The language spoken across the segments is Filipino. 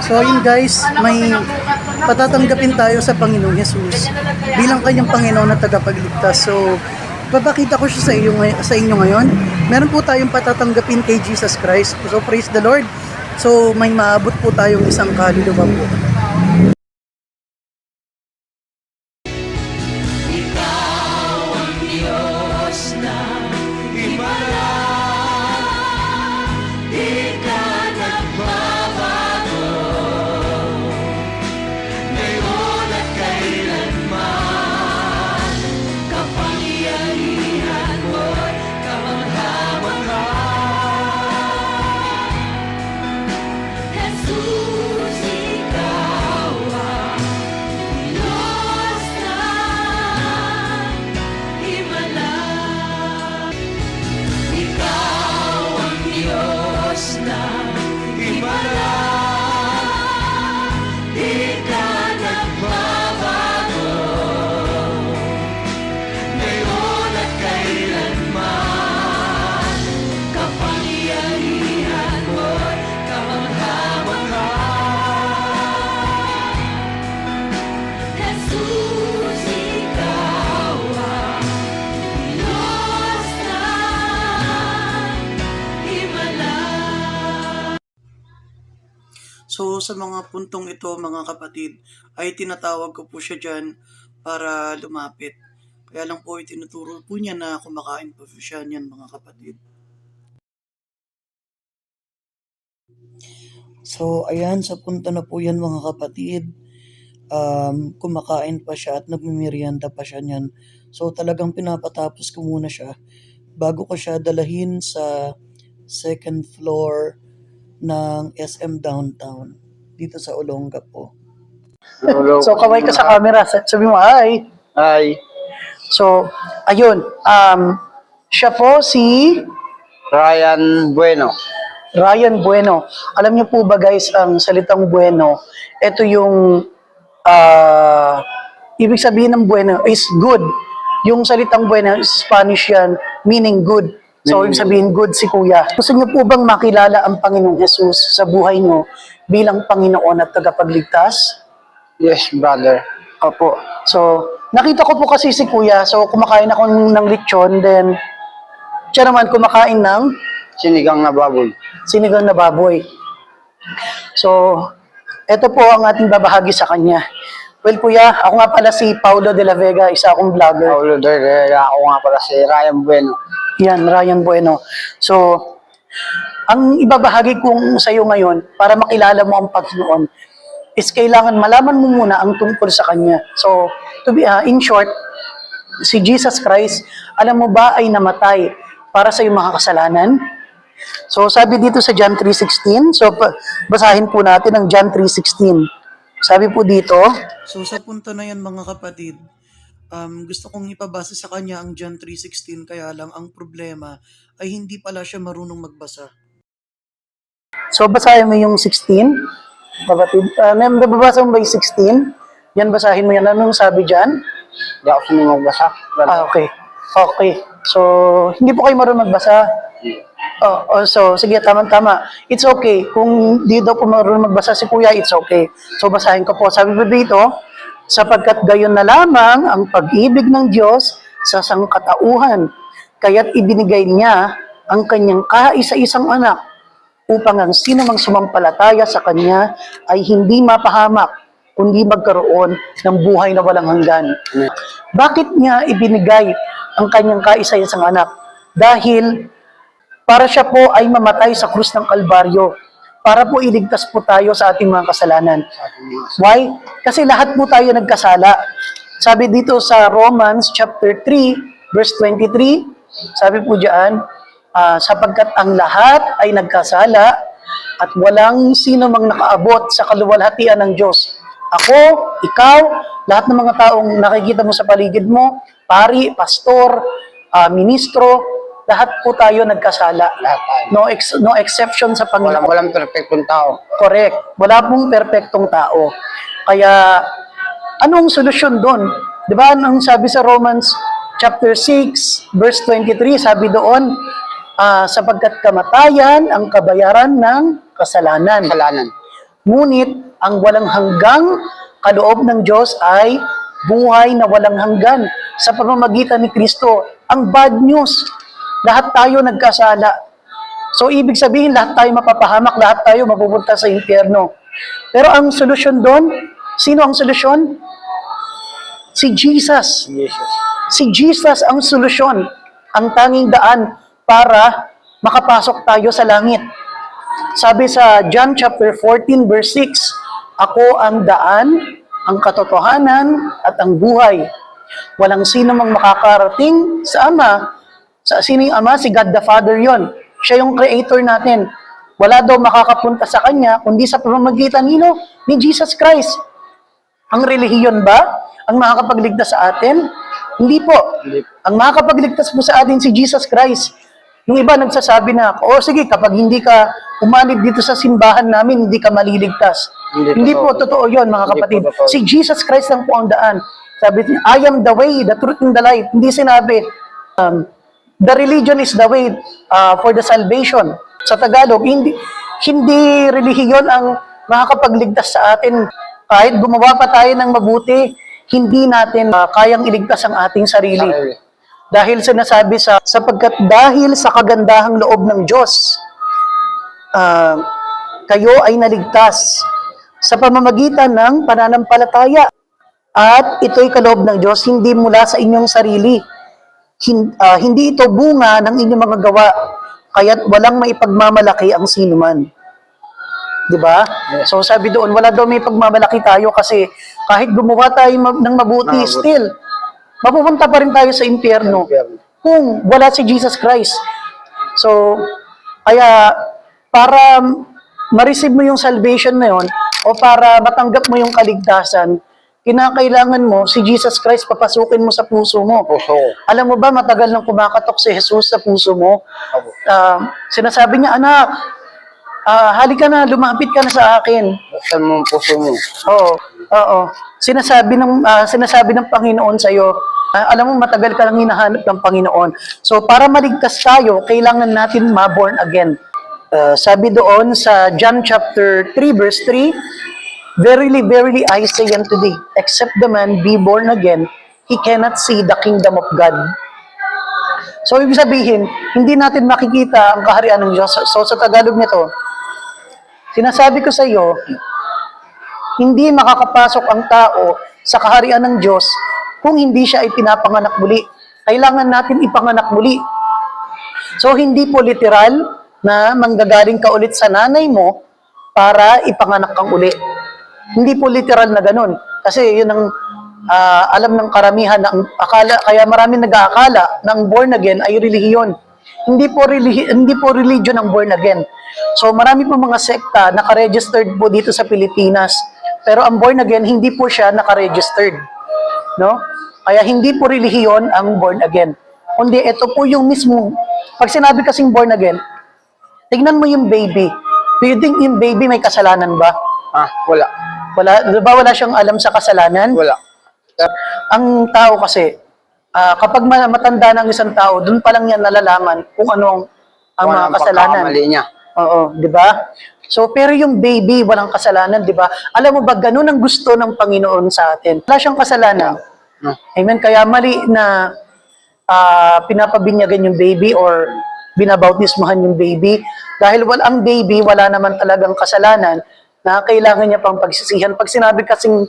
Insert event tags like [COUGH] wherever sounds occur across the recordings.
So yun guys, may patatanggapin tayo sa Panginoong Jesus bilang kanyang Panginoon at tagapagligtas. So papakita ko siya sa, ngay- sa inyo ngayon. Meron po tayong patatanggapin kay Jesus Christ. So praise the Lord. So may maabot po tayong isang kaluluwa po. Sa mga puntong ito mga kapatid ay tinatawag ko po siya dyan para lumapit. Kaya lang po itinuturo po niya na kumakain po siya niyan mga kapatid. So ayan sa punto na po yan mga kapatid. Um, kumakain pa siya at nagmimerienda pa siya niyan. So talagang pinapatapos ko muna siya bago ko siya dalahin sa second floor ng SM Downtown dito sa Olonga po. So kaway ka sa camera, sa- sabi mo hi. Hi, So ayun, um siya po si Ryan Bueno. Ryan Bueno. Alam niyo po ba guys, ang salitang bueno, ito yung ah ibig sabihin ng bueno is good. Yung salitang bueno is Spanish yan, meaning good. So, ibig sabihin good si Kuya. Gusto niyo po bang makilala ang Panginoong Jesus sa buhay niyo bilang Panginoon at tagapagligtas? Yes, brother. Opo. So, nakita ko po kasi si Kuya. So, kumakain ako ng, ng lechon. Then, siya naman kumakain ng Sinigang na baboy. sinigang na baboy. So, ito po ang ating babahagi sa kanya. Well, Kuya, ako nga pala si Paulo de la Vega, isa akong vlogger. Paulo Dere, ako nga pala si Ryan Bueno. Yan, Ryan Bueno. So, ang ibabahagi kong sa iyo ngayon para makilala mo ang Panginoon is kailangan malaman mo muna ang tungkol sa Kanya. So, to be, ah, in short, si Jesus Christ, alam mo ba ay namatay para sa iyong mga kasalanan? So, sabi dito sa John 3.16, so basahin po natin ang John 3.16. Sabi po dito, So, sa punto na yan mga kapatid, um, gusto kong ipabasa sa kanya ang John 3.16, kaya lang ang problema ay hindi pala siya marunong magbasa. So, basahin mo yung 16, kapatid. Uh, nababasa mo ba yung 16? Yan, basahin mo yan. Anong sabi dyan? Hindi ako sinong magbasa. brother. Ah, okay. Okay. So, hindi po kayo marunong magbasa. Oh, oh, so, sige, tama-tama. It's okay. Kung di daw po marunong magbasa si Kuya, it's okay. So, basahin ko po. Sabi po dito, sapagkat gayon na lamang ang pag-ibig ng Diyos sa sangkatauhan, kaya't ibinigay niya ang kanyang kaisa-isang anak upang ang sino mang sumampalataya sa Kanya ay hindi mapahamak, kundi magkaroon ng buhay na walang hanggan. Bakit niya ibinigay ang kanyang kaisa-isang anak? Dahil para siya po ay mamatay sa krus ng Kalbaryo para po iligtas po tayo sa ating mga kasalanan. Why? Kasi lahat po tayo nagkasala. Sabi dito sa Romans chapter 3 verse 23, sabi po diyan, ah, sapagkat ang lahat ay nagkasala at walang sino mang nakaabot sa kaluwalhatian ng Diyos. Ako, ikaw, lahat ng mga taong nakikita mo sa paligid mo, pari, pastor, ah, ministro, lahat po tayo nagkasala. Lahat tayo. No ex- no exception sa Panginoon. Walang, walang perfectong tao. Correct. Wala pong perpektong tao. Kaya, anong solusyon doon? Di ba, ang sabi sa Romans chapter 6, verse 23, sabi doon, ah, sapagkat kamatayan ang kabayaran ng kasalanan. Kasalanan. Ngunit ang walang hanggang kaloob ng Diyos ay buhay na walang hanggan sa pamamagitan ni Kristo. Ang bad news, lahat tayo nagkasala. So, ibig sabihin, lahat tayo mapapahamak, lahat tayo mapupunta sa impyerno. Pero ang solusyon doon, sino ang solusyon? Si Jesus. Jesus. Si Jesus ang solusyon, ang tanging daan para makapasok tayo sa langit. Sabi sa John chapter 14 verse 6, Ako ang daan, ang katotohanan at ang buhay. Walang sino mang makakarating sa Ama. Sa sino yung Ama? Si God the Father yon. Siya yung creator natin. Wala daw makakapunta sa Kanya kundi sa pamamagitan nino ni Jesus Christ. Ang relihiyon ba ang makakapagligtas sa atin? Hindi po. Hindi. Ang makakapagligtas po sa atin si Jesus Christ. Yung iba nagsasabi na, o sige, kapag hindi ka umalig dito sa simbahan namin, hindi ka maliligtas. Hindi po totoo. totoo yun, mga Hindi kapatid. po totoo. Si Jesus Christ lang po ang daan. Sabi niya, I am the way, the truth, and the life. Hindi sinabi, um, the religion is the way uh, for the salvation. Sa Tagalog, hindi hindi relihiyon ang makakapagligtas sa atin. Kahit gumawa pa tayo ng mabuti, hindi natin uh, kayang iligtas ang ating sarili. Dahil sinasabi sa sapagkat dahil sa kagandahang loob ng Diyos, ah, kayo ay naligtas sa pamamagitan ng pananampalataya. At ito'y kaloob ng Diyos, hindi mula sa inyong sarili. Hin- ah, hindi ito bunga ng inyong mga gawa, kaya't walang maipagmamalaki ang sinuman. Di ba? Yes. So sabi doon, wala daw may pagmamalaki tayo kasi kahit gumawa tayo ng mabuti, Mabuti. still, mapupunta pa rin tayo sa impyerno Impyerno. kung wala si Jesus Christ. So, kaya para ma-receive mo yung salvation na yun, o para matanggap mo yung kaligtasan, kinakailangan mo si Jesus Christ papasukin mo sa puso mo. Ko. Alam mo ba, matagal nang kumakatok si Jesus sa puso mo. Opo. Ah, sinasabi niya, anak, ah, halika na, lumapit ka na sa akin. Buksan mo ang puso mo. Oo. Oo. Sinasabi ng ah, sinasabi ng Panginoon sa iyo, alam mo matagal ka nang hinahanap ng Panginoon. So para maligtas tayo, kailangan natin ma-born again. Ah, sabi doon sa John chapter 3 verse 3, Verily, verily, I say unto thee, except the man be born again, he cannot see the kingdom of God. So, ibig sabihin, hindi natin makikita ang kaharian ng Diyos. So, sa Tagalog nito, sinasabi ko sa iyo, hindi makakapasok ang tao sa kaharian ng Diyos kung hindi siya ay pinapanganak muli. Kailangan natin ipanganak muli. So, hindi po literal na manggagaling ka ulit sa nanay mo para ipanganak kang uli. Hindi po literal na ganun. Kasi yun ang ah, alam ng karamihan na ang akala, kaya marami nag-aakala na ang born again ay relihiyon. Hindi po, religi- hindi po religion ang born again. So marami po mga sekta naka-registered po dito sa Pilipinas. Pero ang born again, hindi po siya naka-registered. No? Kaya hindi po relihiyon ang born again. Kundi ito po yung mismo, pag sinabi kasing born again, tignan mo yung baby. Do you think yung baby may kasalanan ba? Ah, wala. Wala, di ba wala siyang alam sa kasalanan? Wala. Ang tao kasi, ah, kapag ma- matanda ng isang tao, doon pa lang niya nalalaman kung ano ang, ang mga Walang kasalanan. pagkakamali niya. Oo, di ba? So, pero yung baby, walang kasalanan, di ba? Alam mo ba, ganun ang gusto ng Panginoon sa atin. Wala siyang kasalanan. No? Amen? Kaya mali na ah, pinapabinyagan yung baby or binabautismahan yung baby. Dahil wala ang baby, wala naman talagang kasalanan na kailangan niya pang pagsisihan. Pag sinabi kasing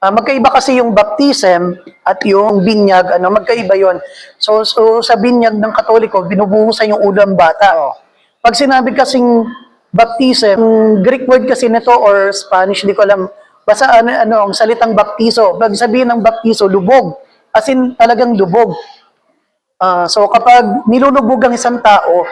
Ah, magkaiba kasi yung baptism at yung binyag, ano, magkaiba yon. So, so sa binyag ng Katoliko, binubuhusan yung ng bata. Oo. Pag sinabi kasing baptism, yung Greek word kasi nito or Spanish, di ko alam, basta ano, ano ang salitang baptiso. Pag sabihin ng baptiso, lubog. As in, talagang lubog. Ah, so kapag nilulubog ang isang tao,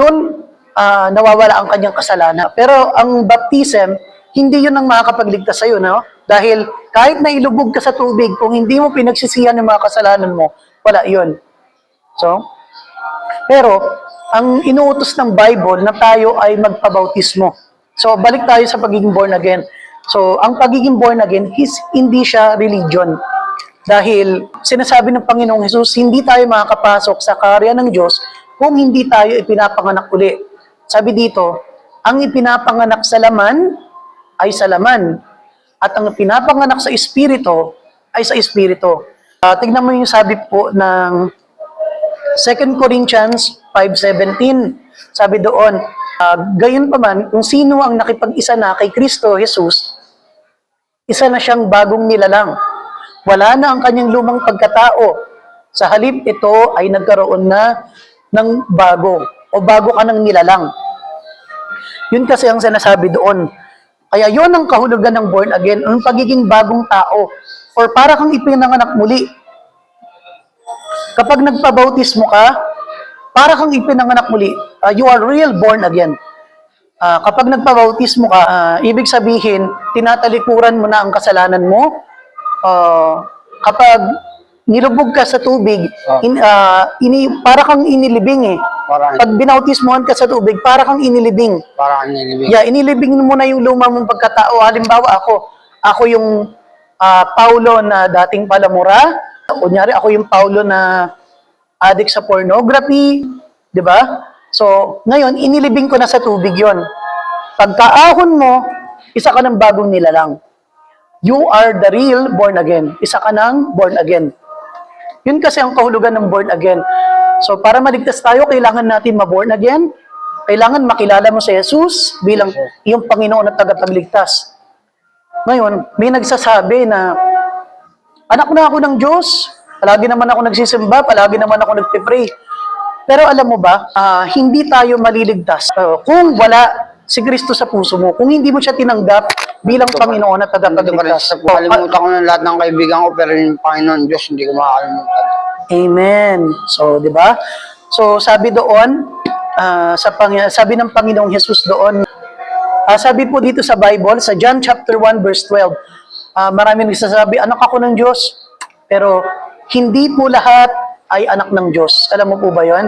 doon ah, nawawala ang kanyang kasalanan. Pero ang baptism, hindi yun ang makakapagligtas sa'yo, no? Dahil kahit na ilubog ka sa tubig, kung hindi mo pinagsisihan yung mga kasalanan mo, wala yun. So, pero, ang inuutos ng Bible na tayo ay magpabautismo. So, balik tayo sa pagiging born again. So, ang pagiging born again, is, hindi siya religion. Dahil sinasabi ng Panginoong Jesus, hindi tayo makakapasok sa karya ng Diyos kung hindi tayo ipinapanganak uli. Sabi dito, ang ipinapanganak sa laman ay sa laman at ang pinapanganak sa espiritu ay sa espiritu. Ah, tignan mo yung sabi po ng 2 Corinthians 5.17. Sabi doon, uh, gayon pa man, kung sino ang nakipag-isa na kay Kristo Jesus, isa na siyang bagong nilalang. Wala na ang kanyang lumang pagkatao. Sa halip ito ay nagkaroon na ng bago o bago ka ng nilalang. Yun kasi ang sinasabi doon. Kaya yun ang kahulugan ng born again, ang pagiging bagong tao. Or para kang ipinanganak muli. Kapag nagpabautismo ka, para kang ipinanganak muli, uh, you are real born again. Ah, kapag nagpabautismo ka, ah, ibig sabihin, tinatalikuran mo na ang kasalanan mo. Ah, kapag nilubog ka sa tubig, Ah. in, ah, ini, para kang inilibing eh. Parang, Pag binautismohan ka sa tubig, para kang inilibing. parang nilibig. Yeah, inilibing mo na yung luma mong pagkatao. Halimbawa ako, ako yung ah, Paulo na dating palamura. Kunyari, ako yung Paulo na addict sa pornography. di ba? So, ngayon, inilibing ko na sa tubig yon. Pagkaahon mo, isa ka ng bagong nilalang. You are the real born again. Isa ka ng born again. Yun kasi ang kahulugan ng born again. So, para maligtas tayo, kailangan natin ma-born again. Kailangan makilala mo si Jesus bilang iyong Panginoon at tagapagligtas. Ngayon, may nagsasabi na, anak na ako ng Diyos, palagi naman ako nagsisimba, palagi naman ako nagpipray. Pero alam mo ba, ah, hindi tayo maliligtas ah, kung wala si Kristo sa puso mo, kung hindi mo siya tinanggap bilang Panginoon at Ito pa rin tagapagligtas. kalimutan ko ng lahat ng kaibigan ko, pero yung Panginoon Diyos, hindi ko makakalimutan. Amen. So, 'di ba? So, sabi doon ah, sa pang sabi ng Panginoong Hesus doon, ah, sabi po dito sa Bible sa John chapter 1 verse 12. ah, marami nagsasabi, anak ako ng Diyos. Pero hindi po lahat ay anak ng Diyos. Alam mo po ba 'yon?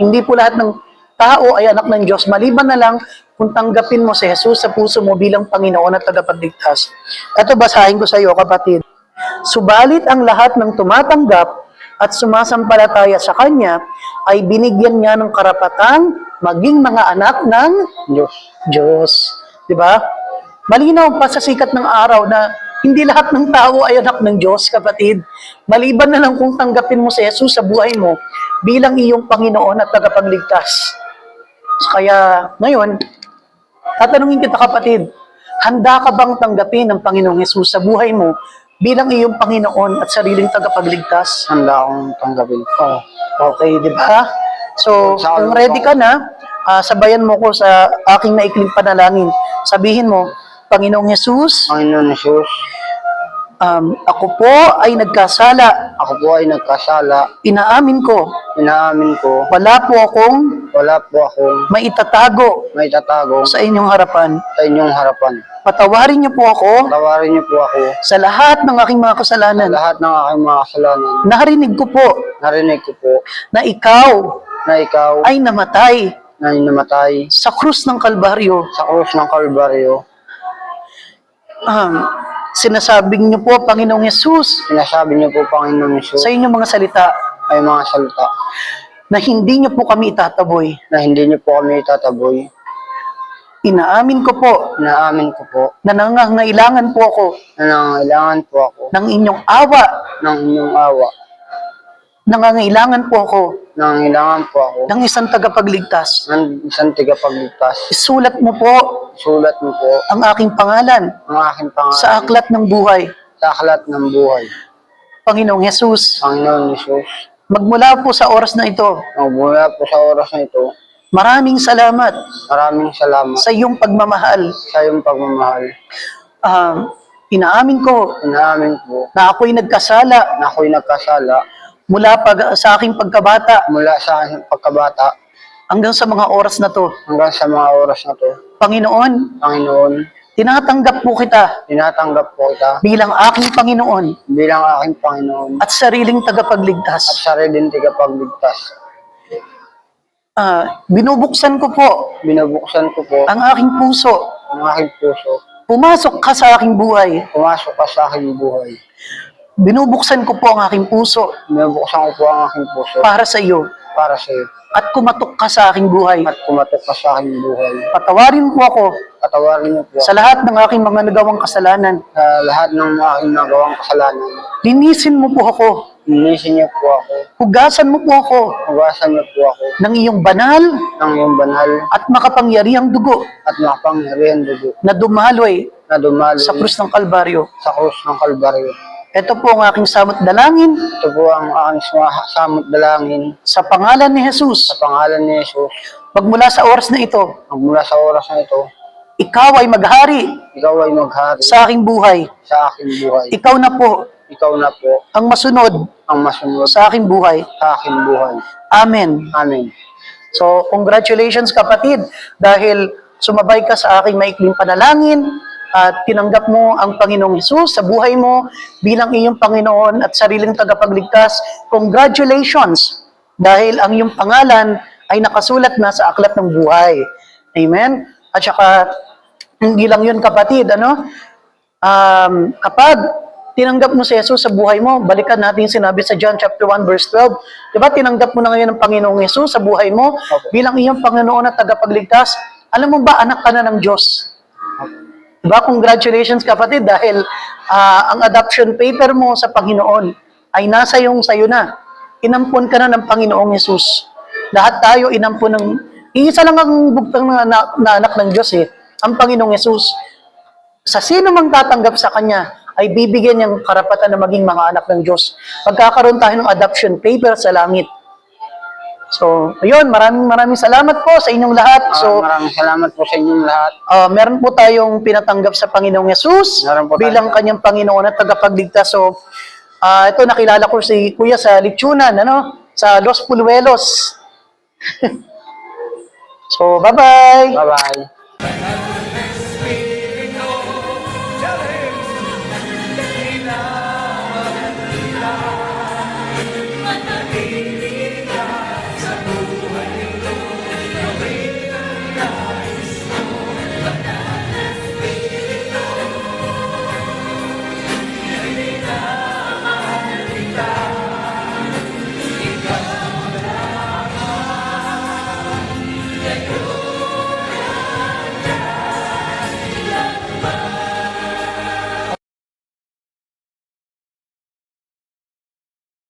Hindi po lahat ng tao ay anak ng Diyos. Maliban na lang kung tanggapin mo si Jesus sa puso mo bilang Panginoon at tagapagligtas. Ito basahin ko sa iyo, kapatid. Subalit ang lahat ng tumatanggap at sumasampalataya sa Kanya ay binigyan niya ng karapatang maging mga anak ng Diyos. Diyos. Di ba? Malinaw pa sa sikat ng araw na hindi lahat ng tao ay anak ng Diyos, kapatid. Maliban na lang kung tanggapin mo si Jesus sa buhay mo bilang iyong Panginoon at tagapagligtas. Kaya ngayon, tatanungin kita kapatid, handa ka bang tanggapin ng Panginoong Jesus sa buhay mo bilang iyong Panginoon at sariling tagapagligtas? Handa akong tanggapin. Oh, okay, di ba? So, kung ready ka na, ah, sabayan mo ko sa aking naikling panalangin. Sabihin mo, Panginoong Jesus, Panginoon Jesus, um, ako po ay nagkasala. ako po ay nagkasala. Inaamin ko, Inaamin ko, wala po akong wala po akong maitatago may tatago sa inyong harapan. sa inyong harapan. Patawarin niyo po ako Tawarin niyo po ako sa lahat ng aking mga sa kasalanan. lahat ng aking mga kasalanan. Narinig ko po Narinig ko po na ikaw na ikaw ay namatay na namatay sa krus ng Kalbaryo. sa krus ng Kalbaryo. Um, sinasabing niyo po, Panginoong Yesus, Sinasabi niyo po, Panginoon Jesus, sa inyong mga salita ay mga salita na hindi niyo po kami itataboy. na hindi niyo po kami itataboy. Inaamin ko po Inaamin ko po na nangangailangan po ako na nangangailangan po ako ng inyong awa. ng inyong awa. Nangangailangan po ako Nangangailangan po ako ng isang tagapagligtas. ng isang tigapagligtas. Isulat mo po Sulat mo po ang aking pangalan ang aking pangalan sa aklat ng buhay. sa aklat ng buhay. Panginoong Yesus, Panginoon Jesus, magmula po sa oras na ito, magmula po sa oras na ito, maraming salamat maraming salamat sa iyong pagmamahal. sa iyong pagmamahal. Um, inaamin ko Inaamin po na ako'y nagkasala na ako'y nagkasala mula pag, sa aking pagkabata mula sa aking pagkabata hanggang sa mga oras na to. hanggang sa mga oras na to. Panginoon, Panginoon, tinatanggap po kita tinatanggap po kita bilang aking Panginoon bilang aking Panginoon at sariling at tagapagligtas. sariling tigapagligtas. Ah, binubuksan ko po Binubuksan ko po ang aking puso. ang aking puso. Pumasok ka sa aking buhay. Pumasok ka sa aking buhay. Binubuksan ko po ang aking puso Binubuksan ko po ang aking puso para sa iyo. para sa iyo. at kumatok ka sa aking buhay. at kumatok ka sa aking buhay. Patawarin mo ako Patawarin niyo po sa lahat ng aking mga nagawang kasalanan. sa lahat ng aking nagawang kasalanan. Linisin mo po ako. Linisin niyo po ako. Hugasan mo po ako Hugasan niyo po ako ng iyong banal ng iyong banal at makapangyarihang dugo at makapangyarihan dugo na dumaloy na dumalo sa krus ng Kalbaryo. sa krus ng Kalbaryo. Ito po ang aking samot dalangin Ito po ang aking samot dalangin sa pangalan ni Jesus. sa pangalan ni Jesus. Magmula sa oras na ito, Magmula sa oras na ito, ikaw ay maghari ikaw ay maghari sa aking buhay. sa aking buhay. Ikaw na po Ikaw na po ang masunod ang masunod sa aking buhay. sa aking buhay. Amen. Amen. So, congratulations kapatid dahil sumabay ka sa aking maikling panalangin at tinanggap mo ang Panginoong Hesus sa buhay mo bilang iyong Panginoon at sariling tagapagligtas. Congratulations dahil ang iyong pangalan ay nakasulat na sa aklat ng buhay. Amen? At saka, hindi lang yun kapatid, ano? Um, kapag tinanggap mo si Jesus sa buhay mo, balikan natin yung sinabi sa John chapter 1 verse 12. 'Di ba tinanggap mo na ngayon ang Panginoong Jesus sa buhay mo bilang iyong Panginoon at tagapagligtas? Alam mo ba anak ka na ng Diyos? 'Di ba? Congratulations kapatid dahil ah, ang adoption paper mo sa Panginoon ay nasa yung sayo na. Inampon ka na ng Panginoong Jesus. Lahat tayo inampon ng Iisa lang ang bugtang na, na, na anak ng Diyos eh, ang Panginoong Jesus sa sino mang tatanggap sa Kanya, ay bibigyan niyang karapatan na maging mga anak ng Diyos. Pagkakaroon tayo ng adoption paper sa langit. So, ayun, maraming maraming salamat po sa inyong lahat. Ah, So, maraming salamat po sa inyong lahat. ah, meron po tayong pinatanggap sa Panginoong Yesus tayo. bilang kanyang Panginoon at tagapagligtas. So, ah, ito nakilala ko si Kuya sa Lichunan, ano? Sa Los Puluelos. [LAUGHS] so, bye-bye! Bye-bye.